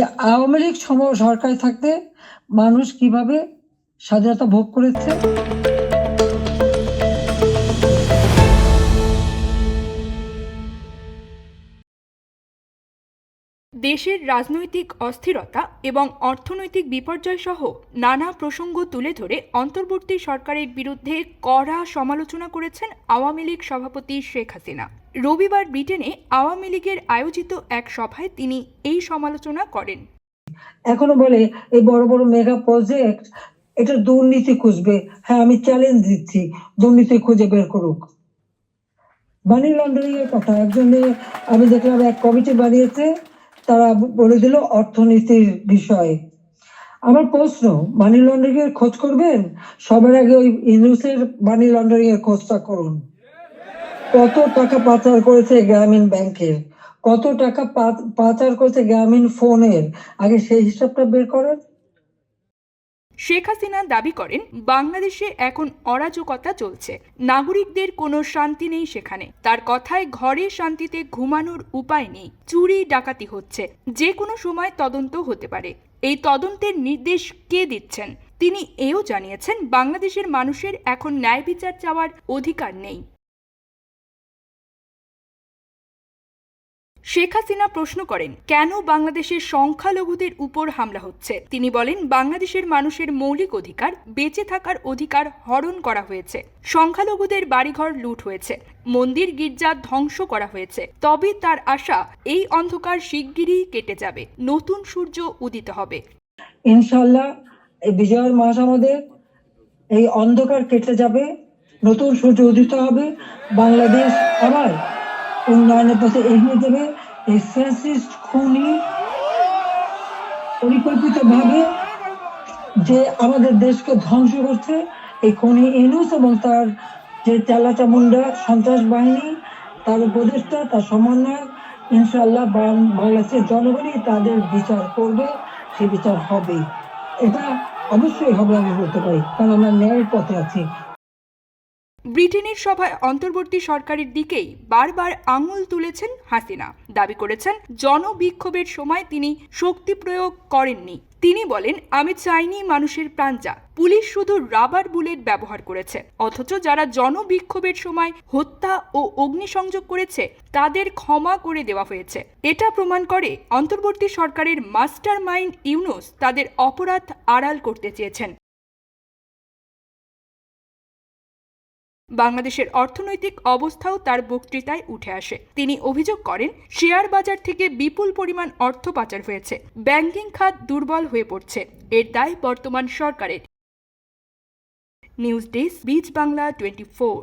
যে আওয়ামী লীগ সরকারে থাকতে মানুষ কীভাবে স্বাধীনতা ভোগ করেছে? দেশের রাজনৈতিক অস্থিরতা এবং অর্থনৈতিক বিপর্যয় সহ নানা প্রসঙ্গ তুলে ধরে অন্তর্বর্তী সরকারের বিরুদ্ধে কড়া সমালোচনা করেছেন আওয়ামী লীগ সভাপতি শেখ হাসিনা। রবিবার ব্রিটেনে আওয়ামী লীগের আয়োজিত এক সভায় তিনি এই সমালোচনা করেন। এখনও বলে, এই বড় বড় মেগা প্রজেক্ট, এটা দুর্নীতি খুঁজবে। হ্যাঁ আমি চ্যালেঞ্জ দিচ্ছি। দুর্নীতি খুঁজে বের করুক। মানি লন্ডারিং এর কথা, একজনে আমি দেখলাম এক কমিটি বানিয়েছে। তারা বলে দিল অর্থনীতির বিষয়ে। আমার প্রশ্ন মানি লন্ডারিং এর খোঁজ করবেন? সবার আগে ওই ইউনুসের মানি লন্ডারিং এর খোঁজটা করুন। কত টাকা পাচার করেছে গ্রামীণ ব্যাংকের? কত টাকা পাচার করেছে গ্রামীণ ফোনের? আগে সেই হিসাবটা বের করেন। শেখ হাসিনা দাবি করেন, বাংলাদেশে এখন অরাজকতা চলছে। নাগরিকদের কোনো শান্তি নেই সেখানে। তার কথায় ঘরে শান্তিতে ঘুমানোর উপায় নেই। চুরি, ডাকাতি হচ্ছে। যে কোনো সময় তদন্ত হতে পারে। এই তদন্তের নির্দেশ কে দিচ্ছেন? তিনি এও জানিয়েছেন, বাংলাদেশের মানুষের এখন ন্যায় বিচার চাওয়ার অধিকার নেই। শেখ হাসিনা প্রশ্ন করেন, কেন বাংলাদেশের সংখ্যালঘুদের উপর হামলা হচ্ছে? তিনি বলেন, বাংলাদেশের মানুষের মৌলিক অধিকার, বেঁচে থাকার অধিকার হরণ করা হয়েছে। সংখ্যালঘুদের বাড়িঘর লুট হয়েছে। মন্দির গির্জা ধ্বংস করা হয়েছে। তবে তার আশা, এই অন্ধকার শিগগিরই কেটে যাবে। নতুন সূর্য উদিত হবে। ইনশাল্লাহ এই বিজয়ের মাস আমাদের এই অন্ধকার কেটে যাবে। নতুন সূর্য উদিত হবে। বাংলাদেশ আবার উন্নয়নের পথে এগিয়ে যাবে। এই ফ্যাসিস্ট খুনি পরিকল্পিত ভাবে যে আমাদের দেশকে ধ্বংস করছে, এই খনি ইনুস এবং তার যে চালা চামুন্ডা সন্ত্রাস বাহিনী, তার উপদেষ্টা, তার সমন্বয়ক ইনশাল্লাহ বাংলাদেশের জনগণই তাদের বিচার করবে। সে বিচার হবে। এটা অবশ্যই হবে আমি বলতে পারি। কারণ আমরা ন্যায়ের পথে আছি। ব্রিটেনের সভায় অন্তর্বর্তী সরকারের দিকেই বারবার আঙুল তুলেছেন হাসিনা। দাবি করেছেন, জনবিক্ষোভের সময় তিনি শক্তি প্রয়োগ করেননি। তিনি বলেন, আমি চাইনি মানুষের প্রাণ যাক। পুলিশ শুধু রাবার বুলেট ব্যবহার করেছে। অথচ যারা জনবিক্ষোভের সময় হত্যা ও অগ্নিসংযোগ করেছে, তাদের ক্ষমা করে দেওয়া হয়েছে। এটা প্রমাণ করে অন্তর্বর্তী সরকারের মাস্টার মাইন্ড ইউনুস তাদের অপরাধ আড়াল করতে চেয়েছেন। বাংলাদেশের অর্থনৈতিক অবস্থাও তার বক্তৃতায় উঠে আসে। তিনি অভিযোগ করেন, শেয়ার বাজার থেকে বিপুল পরিমাণ অর্থ পাচার হয়েছে। ব্যাংকিং খাত দুর্বল হয়ে পড়ছে। এর দায় বর্তমান সরকারের। নিউজ ডেস্ক বিচ বাংলা টোয়েন্টি ফোর।